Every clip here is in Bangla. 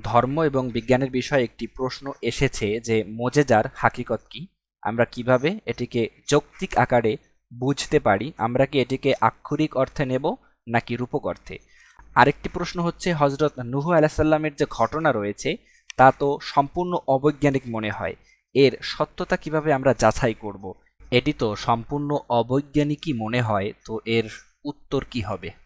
ধর্ম এবং বিজ্ঞানের বিষয়ে একটি প্রশ্ন এসেছে যে মোজেজার হাকিকত কি? আমরা কীভাবে এটিকে যৌক্তিক আকারে বুঝতে পারি? আমরা কি এটিকে আক্ষরিক অর্থে নেব নাকি রূপক অর্থে? আরেকটি প্রশ্ন হচ্ছে হজরত নুহু আলাহিসাল্লামের যে ঘটনা রয়েছে, তা তো সম্পূর্ণ অবৈজ্ঞানিক মনে হয়। এর সত্যতা কীভাবে আমরা যাচাই করব? এটি তো সম্পূর্ণ অবৈজ্ঞানিকই মনে হয়, তো এর উত্তর কি হবে?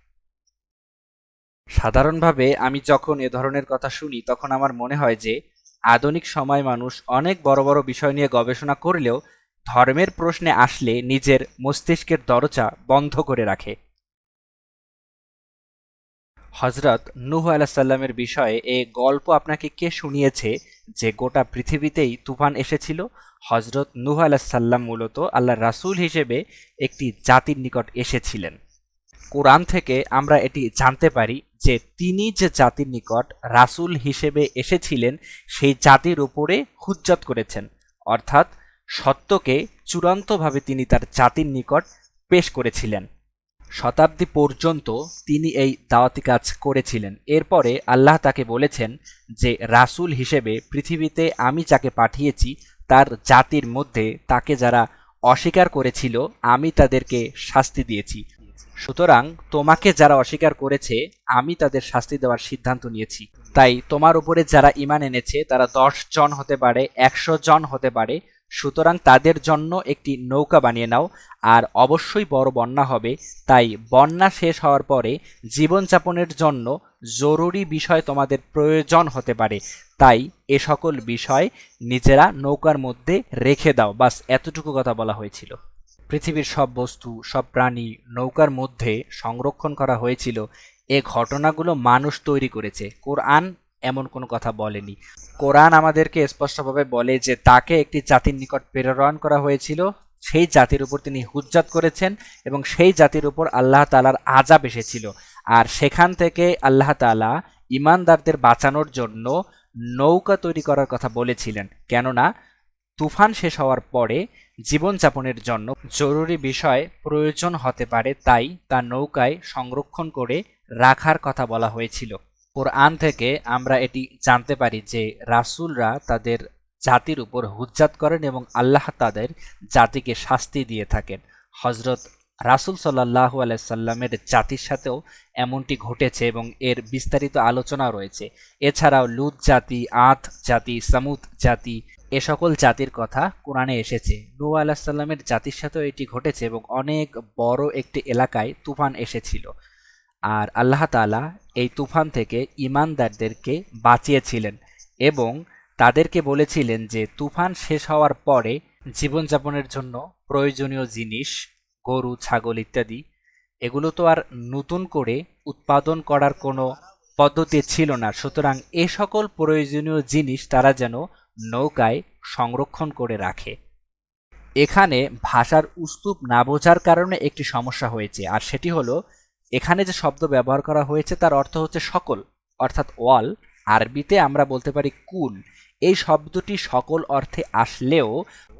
সাধারণভাবে আমি যখন এ ধরনের কথা শুনি, তখন আমার মনে হয় যে, আধুনিক সময় মানুষ অনেক বড় বড় বিষয় নিয়ে গবেষণা করলেও ধর্মের প্রশ্নে আসলে নিজের মস্তিষ্কের দরজা বন্ধ করে রাখে। হজরত নুহ আলাহিসাল্লামের বিষয়ে এ গল্প আপনাকে কে শুনিয়েছে যে গোটা পৃথিবীতেই তুফান এসেছিল? হজরত নুহ আলাহিসাল্লাম মূলত আল্লাহ রাসূল হিসেবে একটি জাতির নিকট এসেছিলেন। কোরআন থেকে আমরা এটি জানতে পারি যে তিনি যে জাতির নিকট রাসূল হিসেবে এসেছিলেন, সেই জাতির উপরে হুজ্জত করেছেন। অর্থাৎ সত্যকে চূড়ান্তভাবে তিনি তার জাতির নিকট পেশ করেছিলেন। শতাব্দী পর্যন্ত তিনি এই দাওয়াতি কাজ করেছিলেন। এরপরে আল্লাহ তাকে বলেছেন যে, রাসূল হিসেবে পৃথিবীতে আমি যাকে পাঠিয়েছি, তার জাতির মধ্যে তাকে যারা অস্বীকার করেছিল, আমি তাদেরকে শাস্তি দিয়েছি। সুতরাং তোমাকে যারা অস্বীকার করেছে, আমি তাদের শাস্তি দেওয়ার সিদ্ধান্ত নিয়েছি। তাই তোমার উপরে যারা ইমান এনেছে, তারা দশ জন হতে পারে, একশো জন হতে পারে। সুতরাং তাদের জন্য একটি নৌকা বানিয়ে নাও, আর অবশ্যই বড় বন্যা হবে। তাই বন্যা শেষ হওয়ার পরে জীবনযাপনের জন্য জরুরি বিষয় তোমাদের প্রয়োজন হতে পারে। তাই এ সকল বিষয় নিজেরা নৌকার মধ্যে রেখে দাও। বাস, এতটুকু কথা বলা হয়েছিল। পৃথিবীর সব বস্তু, সব প্রাণী নৌকার মধ্যে সংরক্ষণ করা হয়েছিল। এ ঘটনাগুলো মানুষ তৈরি করেছে। কোরআন এমন কোনো কথা বলেনি। কোরআন আমাদেরকে স্পষ্টভাবে বলে যে তাকে একটি জাতির নিকট প্রেরণ করা হয়েছিল। সেই জাতির উপর তিনি হুজ্জাত করেছেন এবং সেই জাতির উপর আল্লাহ তালার আজাব এসেছিল। আর সেখান থেকে আল্লাহ তালা ইমানদারদের বাঁচানোর জন্য নৌকা তৈরি করার কথা বলেছিলেন। কেননা তুফান শেষ হওয়ার পরে জীবনযাপনের জন্য জরুরি বিষয় প্রয়োজন হতে পারে, তাই তা নৌকায় সংরক্ষণ করে রাখার কথা বলা হয়েছিল। কোরআন থেকে আমরা এটি জানতে পারি যে রাসুলরা তাদের জাতির উপর হুজ্জাত করেন এবং আল্লাহ তাদের জাতিকে শাস্তি দিয়ে থাকেন। হজরত রাসূল সাল্লাহ আলাইসাল্লামের জাতির সাথেও এমনটি ঘটেছে এবং এর বিস্তারিত আলোচনা রয়েছে। এছাড়াও লুত জাতি, আত জাতি, সামুদ জাতি, এ সকল জাতির কথা কোরআনে এসেছে। নু আলাহিসাল্লামের জাতির সাথেও এটি ঘটেছে এবং অনেক বড় একটি এলাকায় তুফান এসেছিল। আর আল্লাহ তালা এই তুফান থেকে ইমানদারদেরকে বাঁচিয়েছিলেন এবং তাদেরকে বলেছিলেন যে, তুফান শেষ হওয়ার পরে জীবনযাপনের জন্য প্রয়োজনীয় জিনিস গরু, ছাগল ইত্যাদি, এগুলো তো আর নতুন করে উৎপাদন করার কোনো পদ্ধতি ছিল না। সুতরাং এ সকল প্রয়োজনীয় জিনিস তারা যেন নৌকায় সংরক্ষণ করে রাখে। এখানে ভাষার উস্তুপ না বোঝার কারণে একটি সমস্যা হয়েছে, আর সেটি হলো, এখানে যে শব্দ ব্যবহার করা হয়েছে তার অর্থ হচ্ছে সকল, অর্থাৎ ওয়াল। আরবিতে আমরা বলতে পারি কুল। এই শব্দটি সকল অর্থে আসলেও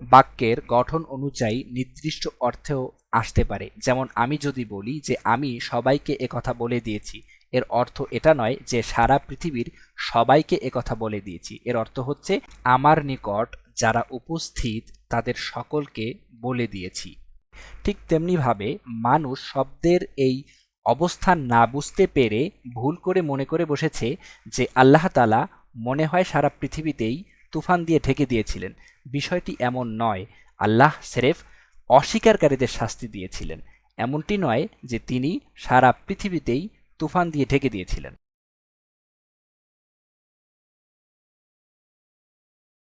বাক্যের গঠন অনুযায়ী নির্দিষ্ট অর্থেও আসতে পারে। যেমন আমি যদি বলি যে আমি সবাইকে একথা বলে দিয়েছি, এর অর্থ এটা নয় যে সারা পৃথিবীর সবাইকে একথা বলে দিয়েছি। এর অর্থ হচ্ছে আমার নিকট যারা উপস্থিত তাদের সকলকে বলে দিয়েছি। ঠিক তেমনিভাবে মানুষ শব্দের এই অবস্থান না বুঝতে পেরে ভুল করে মনে করে বসেছে যে আল্লাহ তালা মনে হয় সারা পৃথিবীতেই তুফান দিয়ে ঢেকে দিয়েছিলেন। বিষয়টি এমন নয়, আল্লাহ শেরেফ অস্বীকারীদের শাস্তি দিয়েছিলেন। এমনটি নয় যে তিনি সারা পৃথিবীতেই তুফান দিয়ে ঢেকে দিয়েছিলেন।